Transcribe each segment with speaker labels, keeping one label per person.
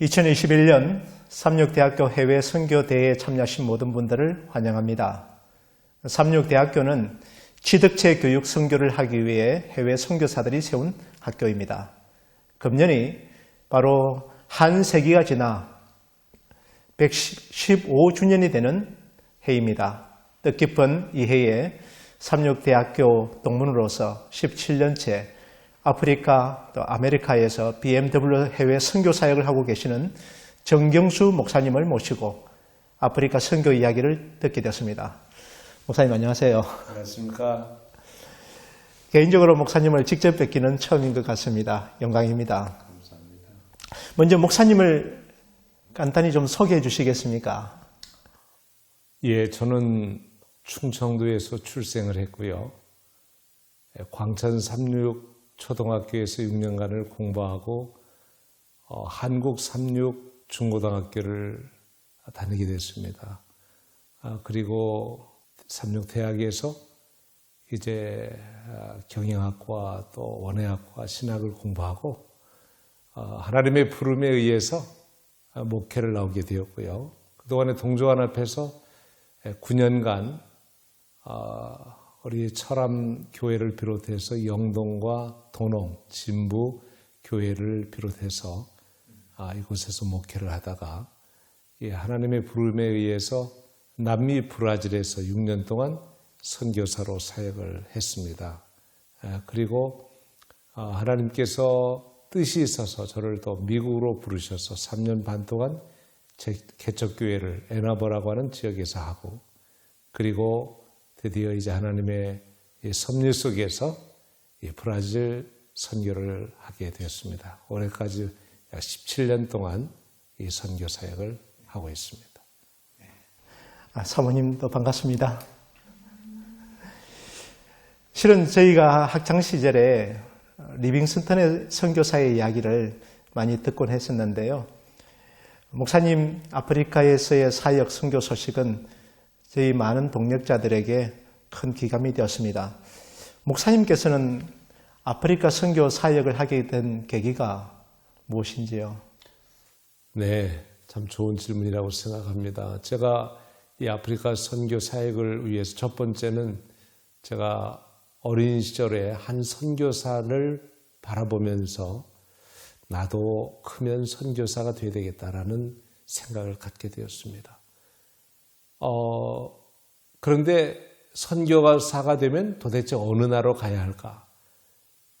Speaker 1: 2021년 삼육대학교 해외 선교대회에 참여하신 모든 분들을 환영합니다. 삼육대학교는 취득체 교육 선교를 하기 위해 해외 선교사들이 세운 학교입니다. 금년이 바로 한 세기가 지나 115주년이 되는 해입니다. 뜻깊은 이 해에 삼육대학교 동문으로서 17년째 아프리카 또 아메리카에서 BMW 해외 선교 사역을 하고 계시는 정경수 목사님을 모시고 아프리카 선교 이야기를 듣게 되었습니다. 목사님 안녕하세요.
Speaker 2: 안녕하십니까.
Speaker 1: 개인적으로 목사님을 직접 뵙기는 처음인 것 같습니다. 영광입니다.
Speaker 2: 감사합니다.
Speaker 1: 먼저 목사님을 간단히 좀 소개해 주시겠습니까?
Speaker 2: 예, 저는 충청도에서 출생을 했고요. 예, 광천 삼육 초등학교에서 6년간을 공부하고 어, 한국 삼육 중고등학교를 다니게 됐습니다. 아, 그리고 삼육 대학에서 이제 아, 경영학과 또 원예학과 신학을 공부하고 어, 하나님의 부름에 의해서 아, 목회를 나오게 되었고요. 그동안에 동조관 앞에서 9년간 아, 우리 철암 교회를 비롯해서 영동과 도농, 진부 교회를 비롯해서 아, 이곳에서 목회를 하다가 이 하나님의 부름에 의해서 남미 브라질에서 6년 동안 선교사로 사역을 했습니다. 아, 그리고 아, 하나님께서 뜻이 있어서 저를 또 미국으로 부르셔서 3년 반 동안 제 개척교회를 에나버라고 하는 지역에서 하고 그리고 드디어 이제 하나님의 이 섭리 속에서 이 브라질 선교를 하게 되었습니다. 올해까지 약 17년 동안 이 선교 사역을 하고 있습니다.
Speaker 1: 아, 사모님도 반갑습니다. 실은 저희가 학창 시절에 리빙스턴의 선교사의 이야기를 많이 듣곤 했었는데요. 목사님 아프리카에서의 사역 선교 소식은 저희 많은 동력자들에게 큰 기감이 되었습니다. 목사님께서는 아프리카 선교 사역을 하게 된 계기가 무엇인지요?
Speaker 2: 네, 참 좋은 질문이라고 생각합니다. 제가 이 아프리카 선교 사역을 위해서 첫 번째는 제가 어린 시절에 한 선교사를 바라보면서 나도 크면 선교사가 되어야 되겠다라는 생각을 갖게 되었습니다. 어, 그런데 선교사가 되면 도대체 어느 나라로 가야 할까?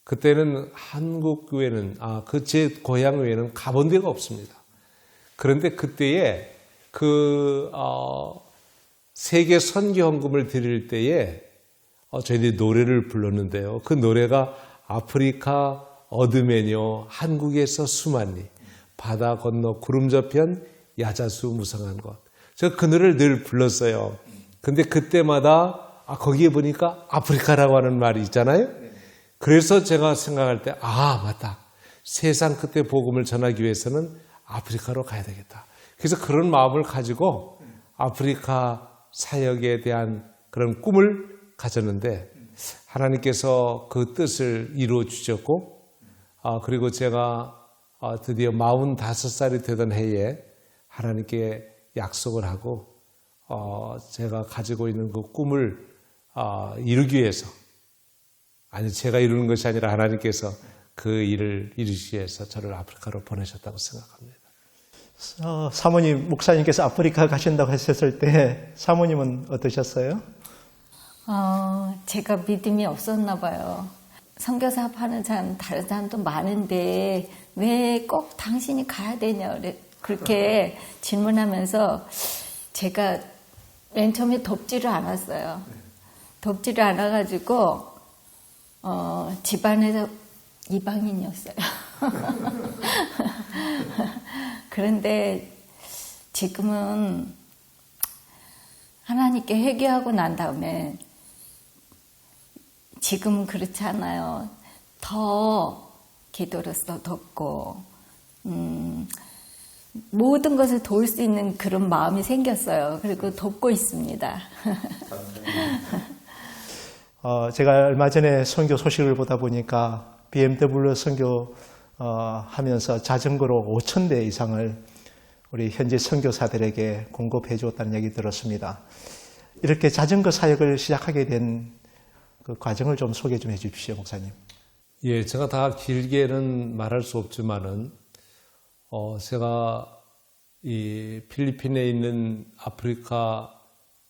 Speaker 2: 그때는 한국 교회는, 아, 그 제 고향 교회는 가본 데가 없습니다. 그런데 그때에 그, 어, 세계 선교 헌금을 드릴 때에 어, 저희들이 노래를 불렀는데요. 그 노래가 아프리카 어드메녀 한국에서 수만리 바다 건너 구름 저편 야자수 무성한 것. 제가 그 노래를 늘 불렀어요. 근데 그때마다 아, 거기에 보니까 아프리카라고 하는 말이 있잖아요. 그래서 제가 생각할 때 아, 맞다. 세상 끝에 복음을 전하기 위해서는 아프리카로 가야 되겠다. 그래서 그런 마음을 가지고 아프리카 사역에 대한 그런 꿈을 가졌는데 하나님께서 그 뜻을 이루어 주셨고 아, 그리고 제가 아, 드디어 45살이 되던 해에 하나님께 약속을 하고 어, 제가 가지고 있는 그 꿈을 아, 이루기 위해서 아니 제가 이루는 것이 아니라 하나님께서 그 일을 이루기 위해서 저를 아프리카로 보내셨다고 생각합니다.
Speaker 1: 어, 사모님, 목사님께서 아프리카 가신다고 했었을 때 사모님은 어떠셨어요?
Speaker 3: 어, 제가 믿음이 없었나 봐요. 선교사 하는 사람, 다른 사람도 많은데 왜 꼭 당신이 가야 되냐 그렇게 질문하면서 제가 맨 처음에 덥지를 않았어요. 덥지를 않아가지고 어, 집안에서 이방인이었어요. 그런데 지금은 하나님께 회개하고 난 다음에 지금은 그렇지 않아요. 더 기도로서 돕고 음, 모든 것을 도울 수 있는 그런 마음이 생겼어요. 그리고 돕고 있습니다.
Speaker 1: 어, 제가 얼마 전에 선교 소식을 보다 보니까 BMW 선교 어, 하면서 자전거로 5천 대 이상을 우리 현지 선교사들에게 공급해 주었다는 얘기 들었습니다. 이렇게 자전거 사역을 시작하게 된 그 과정을 좀 소개 좀 해 주십시오, 목사님.
Speaker 2: 예, 제가 다 길게는 말할 수 없지만은, 어, 제가 이 필리핀에 있는 아프리카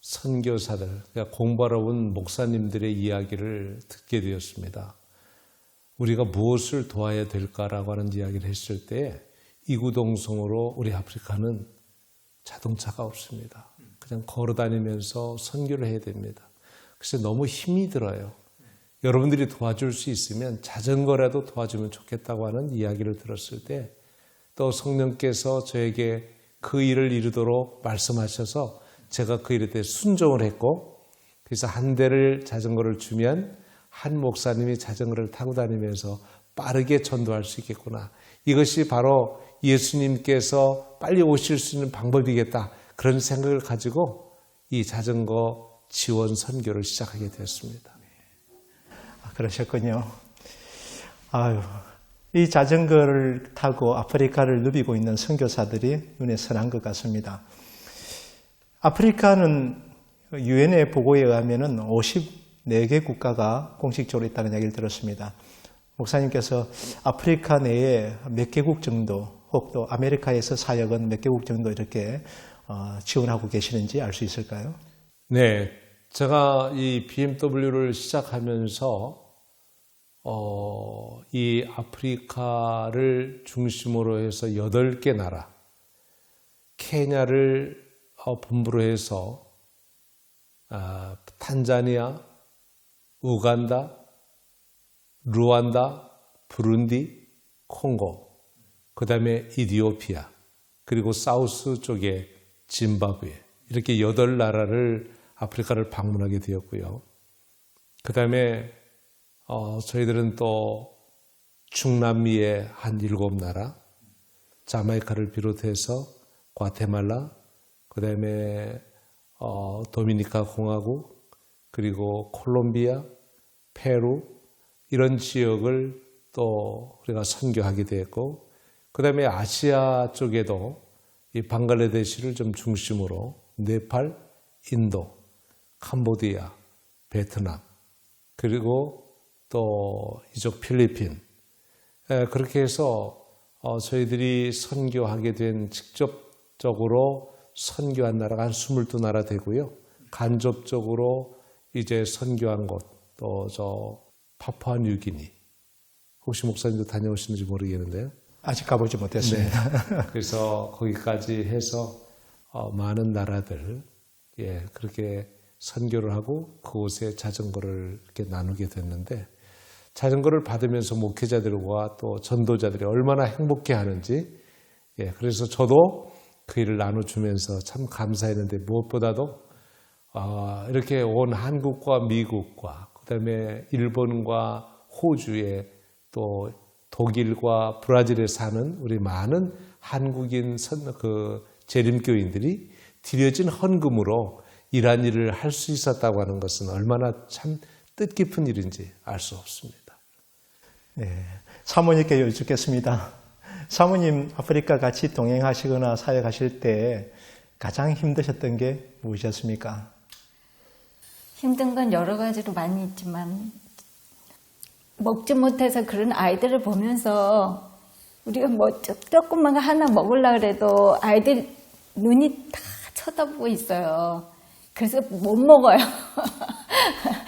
Speaker 2: 선교사들, 그러니까 공부하러 온 목사님들의 이야기를 듣게 되었습니다. 우리가 무엇을 도와야 될까라고 하는 이야기를 했을 때, 이구동성으로 우리 아프리카는 자동차가 없습니다. 그냥 걸어 다니면서 선교를 해야 됩니다. 그래서 너무 힘이 들어요. 여러분들이 도와줄 수 있으면 자전거라도 도와주면 좋겠다고 하는 이야기를 들었을 때 또 성령께서 저에게 그 일을 이루도록 말씀하셔서 제가 그 일에 대해 순종을 했고 그래서 한 대를 자전거를 주면 한 목사님이 자전거를 타고 다니면서 빠르게 전도할 수 있겠구나. 이것이 바로 예수님께서 빨리 오실 수 있는 방법이겠다. 그런 생각을 가지고 이 자전거 지원 선교를 시작하게 되었습니다.
Speaker 1: 아, 그러셨군요. 아유, 이 자전거를 타고 아프리카를 누비고 있는 선교사들이 눈에 선한 것 같습니다. 아프리카는 유엔의 보고에 의하면 54개 국가가 공식적으로 있다는 얘기를 들었습니다. 목사님께서 아프리카 내에 몇 개국 정도, 혹 또 아메리카에서 사역은 몇 개국 정도 이렇게 어, 지원하고 계시는지 알 수 있을까요?
Speaker 2: 네, 제가 이 BMW를 시작하면서 어, 이 아프리카를 중심으로 해서 8개 나라, 케냐를 어, 본부로 해서 아, 탄자니아, 우간다, 루안다, 부룬디, 콩고, 그 다음에 이디오피아, 그리고 사우스 쪽에 짐바브웨, 이렇게 여덟 나라를 아프리카를 방문하게 되었고요. 그 다음에 어, 저희들은 또 중남미의 한 일곱 나라, 자마이카를 비롯해서 과테말라, 그 다음에 어, 도미니카 공화국, 그리고 콜롬비아, 페루 이런 지역을 또 우리가 선교하게 되었고, 그 다음에 아시아 쪽에도 이 방글라데시를 좀 중심으로 네팔, 인도, 캄보디아, 베트남, 그리고 또 이쪽 필리핀 에, 그렇게 해서 어, 저희들이 선교하게 된 직접적으로 선교한 나라가 한 22나라 되고요. 간접적으로 이제 선교한 곳, 또 저 파푸아 뉴기니. 혹시 목사님도 다녀오시는지 모르겠는데요.
Speaker 1: 아직 가보지 못했습니다.
Speaker 2: 그래서 거기까지 해서 어, 많은 나라들 예 그렇게 선교를 하고 그곳에 자전거를 이렇게 나누게 됐는데 자전거를 받으면서 목회자들과 또 전도자들이 얼마나 행복해 하는지 예 그래서 저도 그 일을 나눠주면서 참 감사했는데 무엇보다도 아, 이렇게 온 한국과 미국과 그다음에 일본과 호주에 또 독일과 브라질에 사는 우리 많은 한국인 선, 그 재림교인들이 들여진 헌금으로 이러한 일을 할 수 있었다고 하는 것은 얼마나 참 뜻깊은 일인지 알 수 없습니다.
Speaker 1: 네, 사모님께 여쭙겠습니다. 사모님 아프리카 같이 동행하시거나 사역하실 때 가장 힘드셨던 게 무엇이었습니까?
Speaker 3: 힘든 건 여러 가지로 많이 있지만 먹지 못해서 그런 아이들을 보면서 우리가 뭐 조- 조금만 하나 먹으려 그래도 아이들 눈이 다 쳐다보고 있어요. 그래서 못 먹어요.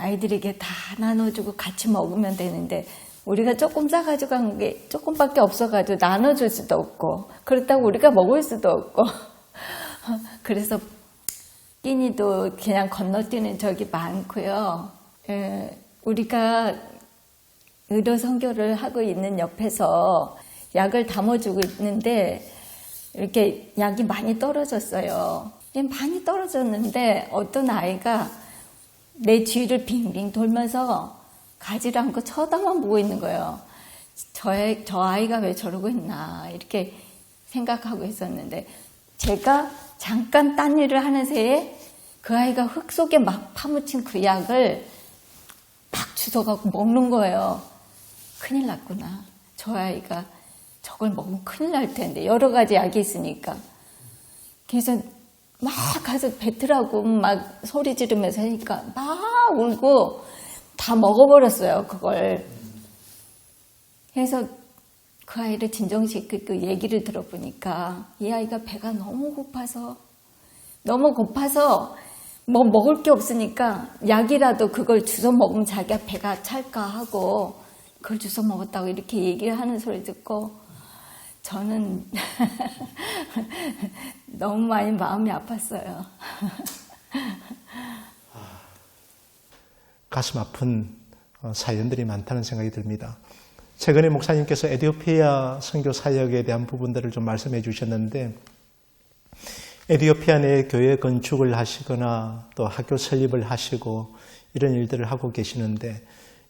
Speaker 3: 아이들에게 다 나눠주고 같이 먹으면 되는데 우리가 조금 싸가지고 간게 조금밖에 없어가지고 나눠줄 수도 없고 그렇다고 우리가 먹을 수도 없고 그래서 끼니도 그냥 건너뛰는 적이 많고요. 에, 우리가 의료 선교를 하고 있는 옆에서 약을 담아주고 있는데 이렇게 약이 많이 떨어졌어요. 많이 떨어졌는데 어떤 아이가 내 뒤를 빙빙 돌면서 가지를 않고 쳐다만 보고 있는 거예요. 저, 애- 저 아이가 왜 저러고 있나 이렇게 생각하고 있었는데 제가 잠깐 딴 일을 하는 새에 그 아이가 흙 속에 막 파묻힌 그 약을 팍 주워갖고 먹는 거예요. 큰일 났구나. 저 아이가 저걸 먹으면 큰일 날 텐데 여러 가지 약이 있으니까 그래서 막 가서 뱉으라고 막 소리 지르면서 하니까 막 울고 다 먹어버렸어요 그걸. 그래서 그 아이를 진정시키고 얘기를 들어보니까 이 아이가 배가 너무 고파서 너무 고파서 뭐 먹을 게 없으니까 약이라도 그걸 주워 먹으면 자기가 배가 찰까 하고 그걸 주워 먹었다고 이렇게 얘기를 하는 소리 듣고 저는 너무 많이 마음이 아팠어요.
Speaker 1: 가슴 아픈 어, 사연들이 많다는 생각이 듭니다. 최근에 목사님께서 에디오피아 선교 사역에 대한 부분들을 좀 말씀해 주셨는데 에디오피아 내 교회 건축을 하시거나 또 학교 설립을 하시고 이런 일들을 하고 계시는데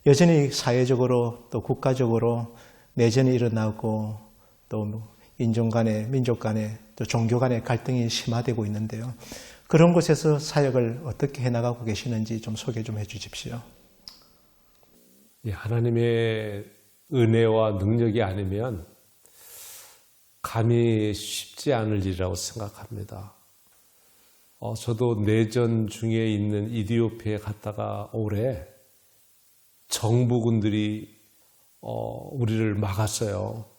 Speaker 1: 여전히 사회적으로 또 국가적으로 내전이 일어나고 또 인종 간의 민족 간의 또 종교 간의 갈등이 심화되고 있는데요. 그런 곳에서 사역을 어떻게 해나가고 계시는지 좀 소개 좀 해주십시오.
Speaker 2: 이 하나님의 은혜와 능력이 아니면 감히 쉽지 않을 일이라고 생각합니다. 어, 저도 내전 중에 있는 이디오피아에 갔다가 올해 정부군들이 어, 우리를 막았어요.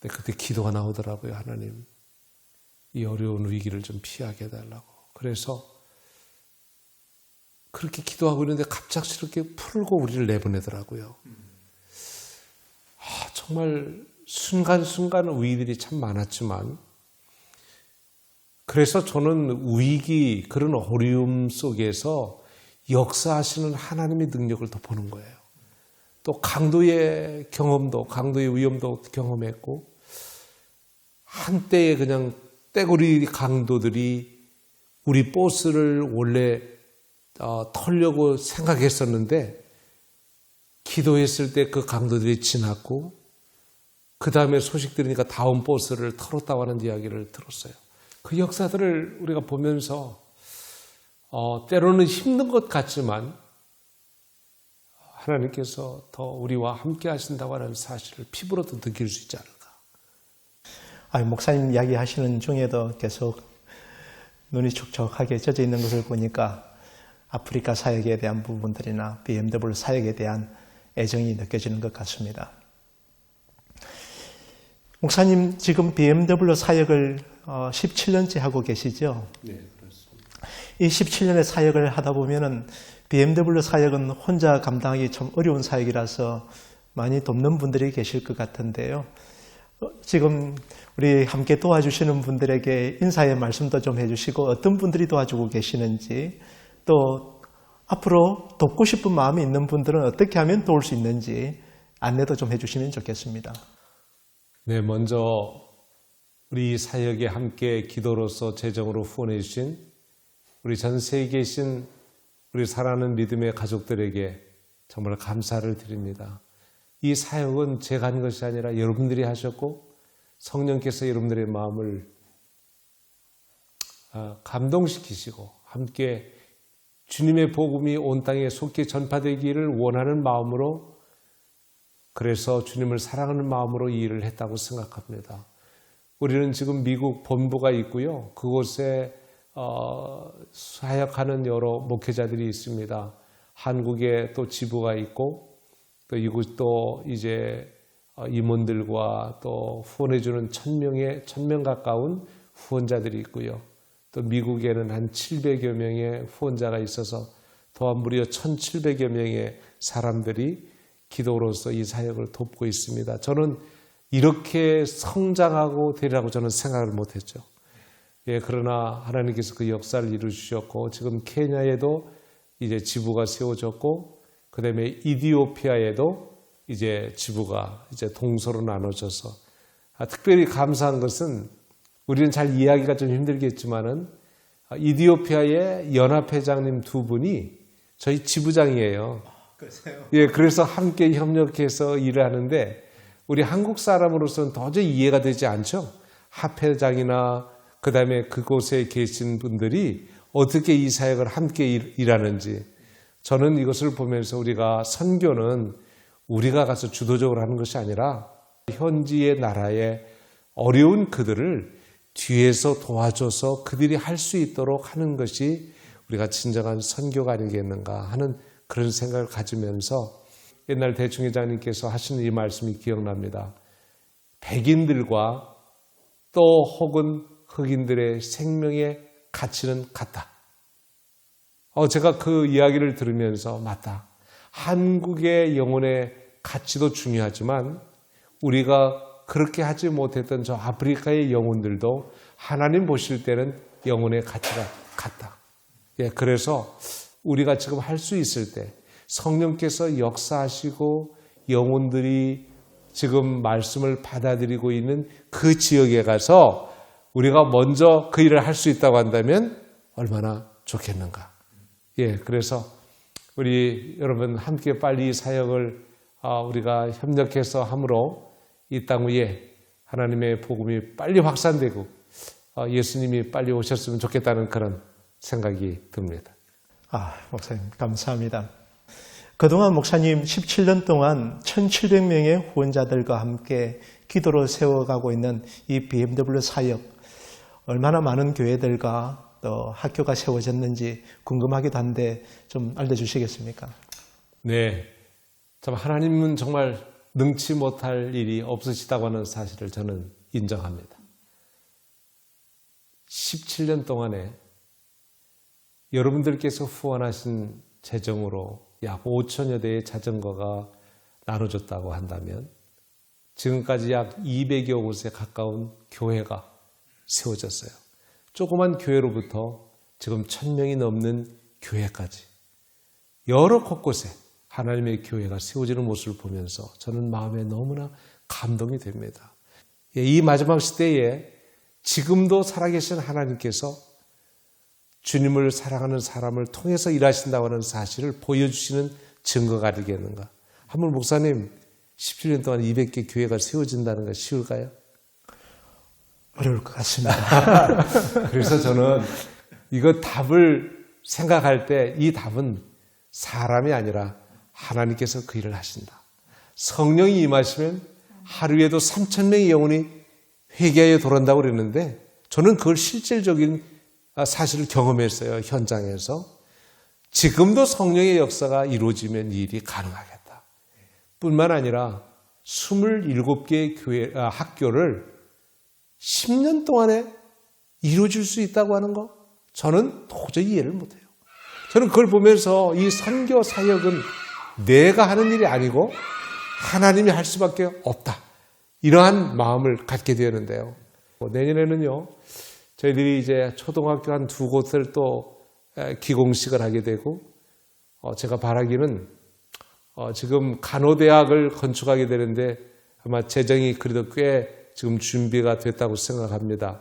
Speaker 2: 근데 그때 기도가 나오더라고요, 하나님. 이 어려운 위기를 좀 피하게 해달라고. 그래서 그렇게 기도하고 있는데 갑작스럽게 풀고 우리를 내보내더라고요. 아, 정말 순간순간 위기들이 참 많았지만, 그래서 저는 위기, 그런 어려움 속에서 역사하시는 하나님의 능력을 더 보는 거예요. 또 강도의 경험도, 강도의 위험도 경험했고, 한때에 그냥 떼구리 강도들이 우리 버스를 원래 어, 털려고 생각했었는데 기도했을 때 그 강도들이 지났고 그 다음에 소식 들으니까 다음 버스를 털었다고 하는 이야기를 들었어요. 그 역사들을 우리가 보면서 어, 때로는 힘든 것 같지만 하나님께서 더 우리와 함께 하신다고 하는 사실을 피부로도 느낄 수 있지 않을까.
Speaker 1: 아니, 목사님 이야기 하시는 중에도 계속 눈이 촉촉하게 젖어 있는 것을 보니까 아프리카 사역에 대한 부분들이나 BMW 사역에 대한 애정이 느껴지는 것 같습니다. 목사님 지금 BMW 사역을 17년째 하고 계시죠?
Speaker 2: 네, 그렇습니다.
Speaker 1: 이 17년의 사역을 하다 보면은 BMW 사역은 혼자 감당하기 참 어려운 사역이라서 많이 돕는 분들이 계실 것 같은데요. 어, 지금 우리 함께 도와주시는 분들에게 인사의 말씀도 좀 해주시고 어떤 분들이 도와주고 계시는지 또 앞으로 돕고 싶은 마음이 있는 분들은 어떻게 하면 도울 수 있는지 안내도 좀 해주시면 좋겠습니다.
Speaker 2: 네, 먼저 우리 사역에 함께 기도로서 재정으로 후원해 주신 우리 전 세계에 계신 우리 사랑하는 믿음의 가족들에게 정말 감사를 드립니다. 이 사역은 제가 한 것이 아니라 여러분들이 하셨고 성령께서 여러분들의 마음을 아, 감동시키시고 함께 주님의 복음이 온 땅에 속히 전파되기를 원하는 마음으로 그래서 주님을 사랑하는 마음으로 이 일을 했다고 생각합니다. 우리는 지금 미국 본부가 있고요. 그곳에 어, 사역하는 여러 목회자들이 있습니다. 한국에 또 지부가 있고 또 이곳도 이제 어, 임원들과 또 후원해주는 천 명의 천명 가까운 후원자들이 있고요. 또 미국에는 한 700여 명의 후원자가 있어서 또한 무려 1,700여 명의 사람들이 기도로서 이 사역을 돕고 있습니다. 저는 이렇게 성장하고 되리라고 저는 생각을 못했죠. 예, 그러나 하나님께서 그 역사를 이루주셨고 지금 케냐에도 이제 지부가 세워졌고 그 다음에 이디오피아에도 이제 지부가 이제 동서로 나눠져서 아, 특별히 감사한 것은 우리는 잘 이해하기가 좀 힘들겠지만은 아, 이디오피아의 연합회장님 두 분이 저희 지부장이에요. 예, 그래서 함께 협력해서 일을 하는데 우리 한국 사람으로서는 도저히 이해가 되지 않죠. 합회장이나 그 다음에 그곳에 계신 분들이 어떻게 이 사역을 함께 일, 일하는지 저는 이것을 보면서 우리가 선교는 우리가 가서 주도적으로 하는 것이 아니라 현지의 나라의 어려운 그들을 뒤에서 도와줘서 그들이 할 수 있도록 하는 것이 우리가 진정한 선교가 아니겠는가 하는 그런 생각을 가지면서 옛날 대충회장님께서 하시는 이 말씀이 기억납니다. 백인들과 또 혹은 흑인들의 생명의 가치는 같다. 어, 제가 그 이야기를 들으면서 맞다. 한국의 영혼의 가치도 중요하지만 우리가 그렇게 하지 못했던 저 아프리카의 영혼들도 하나님 보실 때는 영혼의 가치가 같다. 예, 그래서 우리가 지금 할 수 있을 때 성령께서 역사하시고 영혼들이 지금 말씀을 받아들이고 있는 그 지역에 가서 우리가 먼저 그 일을 할 수 있다고 한다면 얼마나 좋겠는가. 예, 그래서 우리 여러분 함께 빨리 이 사역을 아, 우리가 협력해서 함으로 이 땅 위에 하나님의 복음이 빨리 확산되고 아, 예수님이 빨리 오셨으면 좋겠다는 그런 생각이 듭니다.
Speaker 1: 아, 목사님, 감사합니다. 그동안 목사님 17년 동안 1,700명의 후원자들과 함께 기도를 세워가고 있는 이 BMW 사역, 얼마나 많은 교회들과 또 학교가 세워졌는지 궁금하기도 한데 좀 알려주시겠습니까?
Speaker 2: 네. 참 하나님은 정말 능치 못할 일이 없으시다고 하는 사실을 저는 인정합니다. 17년 동안에 여러분들께서 후원하신 재정으로 약 5천여 대의 자전거가 나눠졌다고 한다면 지금까지 약 200여 곳에 가까운 교회가 세워졌어요. 조그만 교회로부터 지금 1000명이 넘는 교회까지 여러 곳곳에 하나님의 교회가 세워지는 모습을 보면서 저는 마음에 너무나 감동이 됩니다. 예, 이 마지막 시대에 지금도 살아계신 하나님께서 주님을 사랑하는 사람을 통해서 일하신다고 하는 사실을 보여주시는 증거가 되겠는가. 한번 목사님, 17년 동안 200개 교회가 세워진다는 거 쉬울까요?
Speaker 1: 어려울 것 같습니다.
Speaker 2: 그래서 저는 이거 답을 생각할 때 이 답은 사람이 아니라 하나님께서 그 일을 하신다. 성령이 임하시면 하루에도 3천 명의 영혼이 회개하여 돌아온다고 그랬는데 저는 그걸 실질적인 사실을 경험했어요. 현장에서. 지금도 성령의 역사가 이루어지면 이 일이 가능하겠다. 뿐만 아니라 27개의 교회, 아, 학교를 10년 동안에 이루어질 수 있다고 하는 거 저는 도저히 이해를 못해요. 저는 그걸 보면서 이 선교 사역은 내가 하는 일이 아니고 하나님이 할 수밖에 없다. 이러한 마음을 갖게 되었는데요. 뭐 내년에는요, 저희들이 이제 초등학교 한 두 곳을 또 기공식을 하게 되고, 어, 제가 바라기는 어, 지금 간호대학을 건축하게 되는데 아마 재정이 그래도 꽤 지금 준비가 됐다고 생각합니다.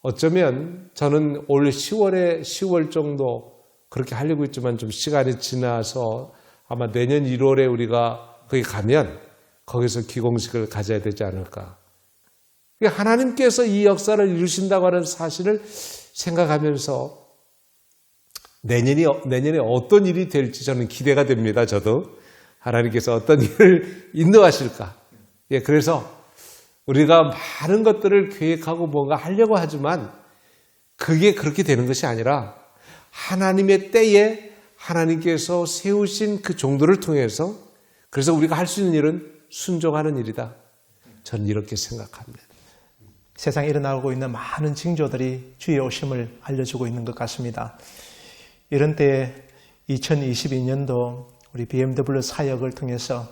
Speaker 2: 어쩌면 저는 올 10월에 10월 정도 그렇게 하려고 했지만 좀 시간이 지나서 아마 내년 1월에 우리가 거기 가면 거기서 기공식을 가져야 되지 않을까. 하나님께서 이 역사를 이루신다고 하는 사실을 생각하면서 내년이, 내년에 어떤 일이 될지 저는 기대가 됩니다. 저도. 하나님께서 어떤 일을 인도하실까. 예, 그래서 우리가 많은 것들을 계획하고 뭔가 하려고 하지만 그게 그렇게 되는 것이 아니라 하나님의 때에 하나님께서 세우신 그 정도를 통해서 그래서 우리가 할 수 있는 일은 순종하는 일이다. 저는 이렇게 생각합니다.
Speaker 1: 세상에 일어나고 있는 많은 징조들이 주의 오심을 알려주고 있는 것 같습니다. 이런 때에 2022년도 우리 BMW 사역을 통해서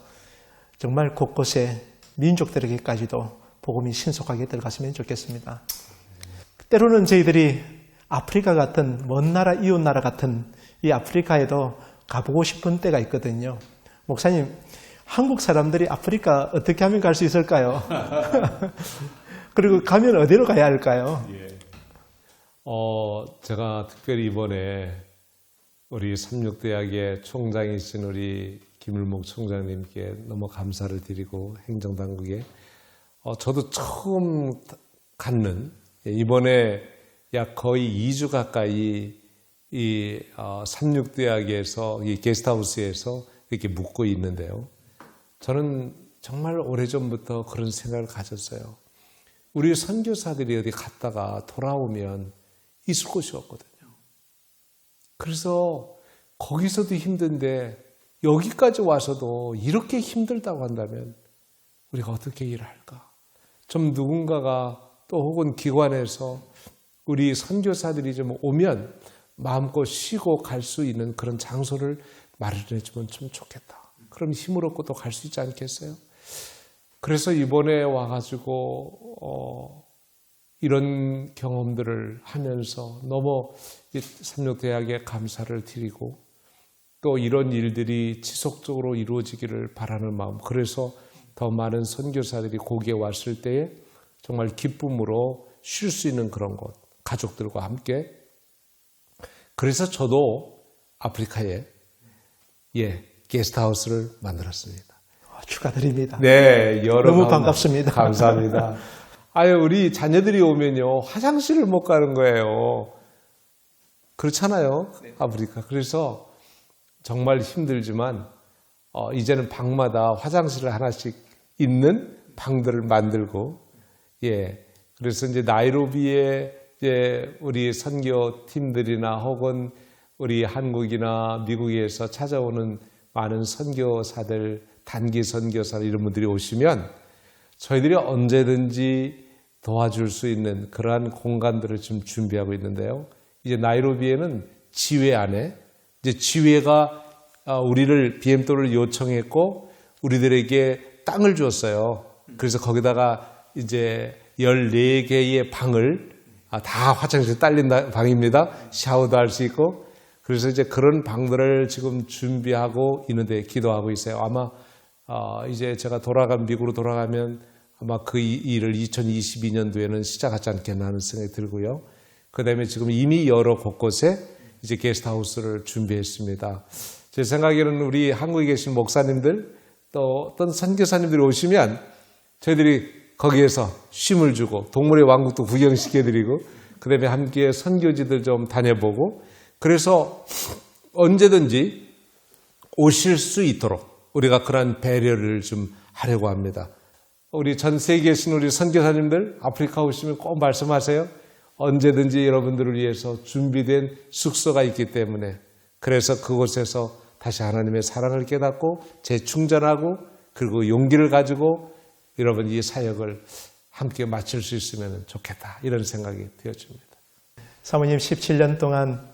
Speaker 1: 정말 곳곳에 민족들에게까지도 복음이 신속하게 들어갔으면 좋겠습니다. 때로는 저희들이 아프리카 같은 먼 나라, 이웃 나라 같은 이 아프리카에도 가보고 싶은 때가 있거든요. 목사님, 한국 사람들이 아프리카 어떻게 하면 갈 수 있을까요? 그리고 가면 어디로 가야 할까요?
Speaker 2: 어, 제가 특별히 이번에 우리 삼육대학의 총장이신 우리 김일목 총장님께 너무 감사를 드리고 행정당국에 어, 저도 처음 갖는 이번에 약 거의 2주 가까이 이 어, 삼육대학에서 이 게스트하우스에서 이렇게 묵고 있는데요. 저는 정말 오래전부터 그런 생각을 가졌어요. 우리 선교사들이 어디 갔다가 돌아오면 있을 곳이 없거든요. 그래서 거기서도 힘든데 여기까지 와서도 이렇게 힘들다고 한다면 우리가 어떻게 일을 할까? 좀 누군가가 또 혹은 기관에서 우리 선교사들이 좀 오면 마음껏 쉬고 갈 수 있는 그런 장소를 마련해 주면 좀 좋겠다. 그럼 힘을 얻고 또 갈 수 있지 않겠어요? 그래서 이번에 와가지고 어, 이런 경험들을 하면서 너무 이 삼육대학에 감사를 드리고 또 이런 일들이 지속적으로 이루어지기를 바라는 마음. 그래서 더 많은 선교사들이 거기에 왔을 때에 정말 기쁨으로 쉴 수 있는 그런 곳, 가족들과 함께. 그래서 저도 아프리카에 예 게스트하우스를 만들었습니다.
Speaker 1: 어, 축하드립니다.
Speaker 2: 네, 여러
Speaker 1: 너무
Speaker 2: 번
Speaker 1: 반갑습니다.
Speaker 2: 감사합니다. 아유, 우리 자녀들이 오면요, 화장실을 못 가는 거예요. 그렇잖아요, 아프리카. 그래서 정말 힘들지만, 어, 이제는 방마다 화장실을 하나씩 있는 방들을 만들고, 예. 그래서 이제 나이로비에 이제 우리 선교 팀들이나 혹은 우리 한국이나 미국에서 찾아오는 많은 선교사들, 단기 선교사 이런 분들이 오시면 저희들이 언제든지 도와줄 수 있는 그러한 공간들을 지금 준비하고 있는데요. 이제 나이로비에는 지회 안에 이제 지회가 아, 우리를 BM도를 요청했고 우리들에게 땅을 주었어요. 그래서 거기다가 이제 14개의 방을 아, 다 화장실 딸린 다- 방입니다. 샤워도 할 수 있고 그래서 이제 그런 방들을 지금 준비하고 있는데 기도하고 있어요. 아마 어, 이제 제가 돌아간 미국으로 돌아가면 아마 그 이- 일을 2022년도에는 시작하지 않겠나 하는 생각이 들고요. 그 다음에 지금 이미 여러 곳곳에 이제 게스트하우스를 준비했습니다. 제 생각에는 우리 한국에 계신 목사님들 또 어떤 선교사님들이 오시면 저희들이 거기에서 쉼을 주고 동물의 왕국도 구경시켜드리고 그 다음에 함께 선교지들 좀 다녀보고 그래서 언제든지 오실 수 있도록 우리가 그러한 배려를 좀 하려고 합니다. 우리 전 세계에 계신 우리 선교사님들 아프리카 오시면 꼭 말씀하세요. 언제든지 여러분들을 위해서 준비된 숙소가 있기 때문에 그래서 그곳에서 다시 하나님의 사랑을 깨닫고 재충전하고 그리고 용기를 가지고 여러분 이 사역을 함께 마칠 수 있으면 좋겠다 이런 생각이 되어집니다.
Speaker 1: 사모님 17년 동안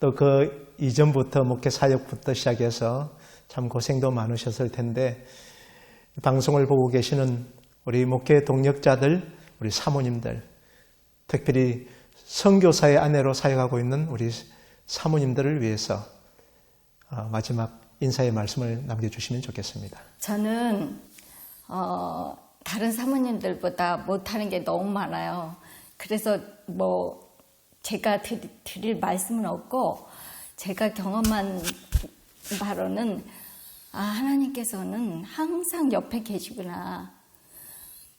Speaker 1: 또 그 이전부터 목회 사역부터 시작해서 참 고생도 많으셨을 텐데 방송을 보고 계시는 우리 목회 동력자들, 우리 사모님들, 특별히 선교사의 아내로 사역하고 있는 우리 사모님들을 위해서 어, 마지막 인사의 말씀을 남겨주시면 좋겠습니다.
Speaker 3: 저는 어, 다른 사모님들보다 못하는 게 너무 많아요. 그래서 뭐 제가 드리, 드릴 말씀은 없고 제가 경험한 바로는 아 하나님께서는 항상 옆에 계시구나.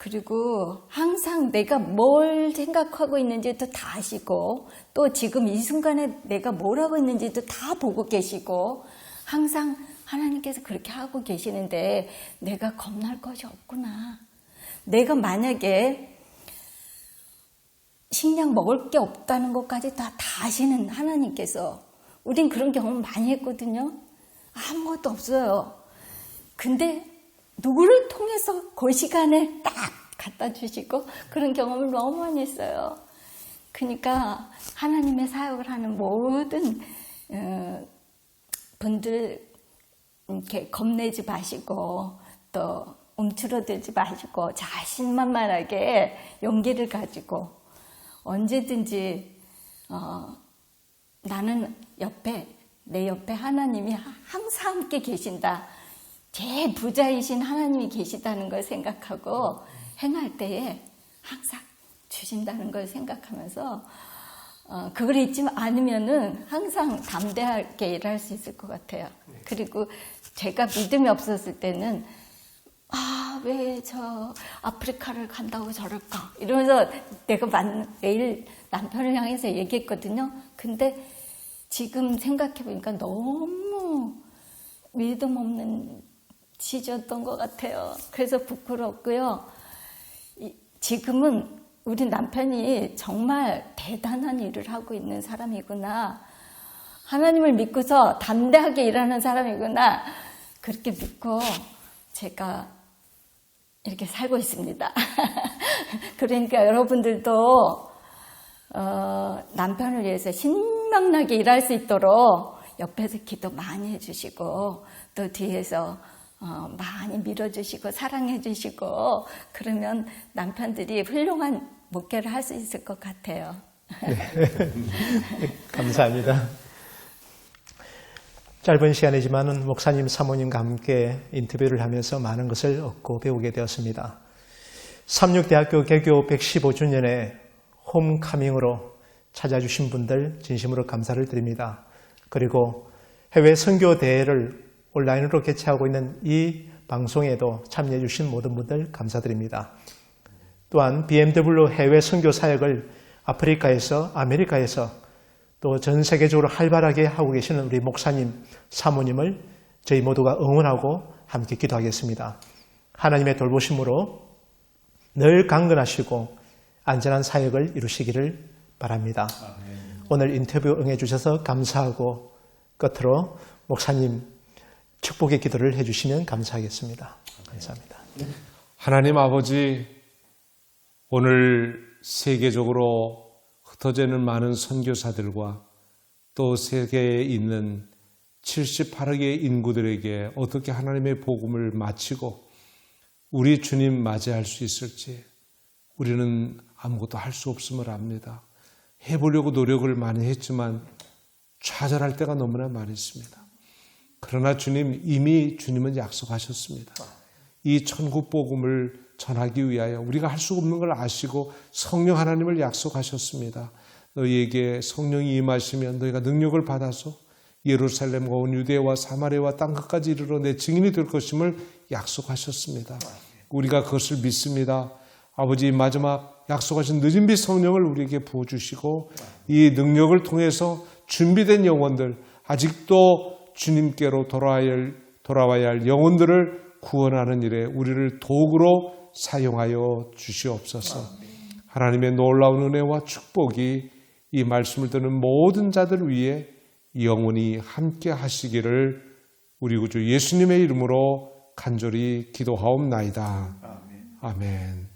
Speaker 3: 그리고 항상 내가 뭘 생각하고 있는지도 다 아시고 또 지금 이 순간에 내가 뭘 하고 있는지도 다 보고 계시고 항상 하나님께서 그렇게 하고 계시는데 내가 겁날 것이 없구나. 내가 만약에 식량 먹을 게 없다는 것까지 다, 다 아시는 하나님께서 우린 그런 경험 많이 했거든요. 아무것도 없어요. 근데 누구를 통해서 그 시간에 딱 갖다 주시고 그런 경험을 너무 많이 했어요. 그러니까 하나님의 사역을 하는 모든 어, 분들 이렇게 겁내지 마시고 또 움츠러들지 마시고 자신만만하게 용기를 가지고 언제든지 어, 나는 옆에 내 옆에 하나님이 항상 함께 계신다. 제 부자이신 하나님이 계시다는 걸 생각하고 행할 때에 항상 주신다는 걸 생각하면서 어, 그걸 잊지 않으면은 항상 담대하게 일할 수 있을 것 같아요. 그리고 제가 믿음이 없었을 때는 아, 왜 저 아프리카를 간다고 저럴까? 이러면서 내가 만, 매일 남편을 향해서 얘기했거든요. 근데 지금 생각해보니까 너무 믿음 없는 지졌던 것 같아요. 그래서 부끄럽고요. 이- 지금은 우리 남편이 정말 대단한 일을 하고 있는 사람이구나. 하나님을 믿고서 담대하게 일하는 사람이구나. 그렇게 믿고 제가 이렇게 살고 있습니다. 그러니까 여러분들도 어, 남편을 위해서 신명나게 일할 수 있도록 옆에서 기도 많이 해주시고 또 뒤에서 어, 많이 밀어주시고 사랑해주시고 그러면 남편들이 훌륭한 목회를 할 수 있을 것 같아요.
Speaker 1: 감사합니다. 짧은 시간이지만은 목사님, 사모님과 함께 인터뷰를 하면서 많은 것을 얻고 배우게 되었습니다. 삼육대학교 개교 115주년에 홈카밍으로 찾아주신 분들 진심으로 감사를 드립니다. 그리고 해외 선교 대회를 온라인으로 개최하고 있는 이 방송에도 참여해 주신 모든 분들 감사드립니다. 또한 BMW 해외 선교 사역을 아프리카에서 아메리카에서 또 전 세계적으로 활발하게 하고 계시는 우리 목사님, 사모님을 저희 모두가 응원하고 함께 기도하겠습니다. 하나님의 돌보심으로 늘 강건하시고 안전한 사역을 이루시기를 바랍니다. 오늘 인터뷰 응해 주셔서 감사하고 끝으로 목사님 축복의 기도를 해주시면 감사하겠습니다. 감사합니다.
Speaker 2: 하나님 아버지, 오늘 세계적으로 흩어져 있는 많은 선교사들과 또 세계에 있는 78억의 인구들에게 어떻게 하나님의 복음을 마치고 우리 주님 맞이할 수 있을지 우리는 아무것도 할 수 없음을 압니다. 해보려고 노력을 많이 했지만 좌절할 때가 너무나 많습니다. 그러나 주님 이미 주님은 약속하셨습니다. 이 천국 복음을 전하기 위하여 우리가 할 수 없는 걸 아시고 성령 하나님을 약속하셨습니다. 너희에게 성령이 임하시면 너희가 능력을 받아서 예루살렘과 온 유대와 사마리아와 땅 끝까지 이르러 내 증인이 될 것임을 약속하셨습니다. 우리가 그것을 믿습니다. 아버지 마지막 약속하신 늦은 빛 성령을 우리에게 부어 주시고 이 능력을 통해서 준비된 영혼들 아직도 주님께로 돌아와야 할, 영혼들을 구원하는 일에 우리를 도구로 사용하여 주시옵소서. 하나님의 놀라운 은혜와 축복이 이 말씀을 듣는 모든 자들 위에 영원히 함께 하시기를 우리 구주 예수님의 이름으로 간절히 기도하옵나이다. 아멘.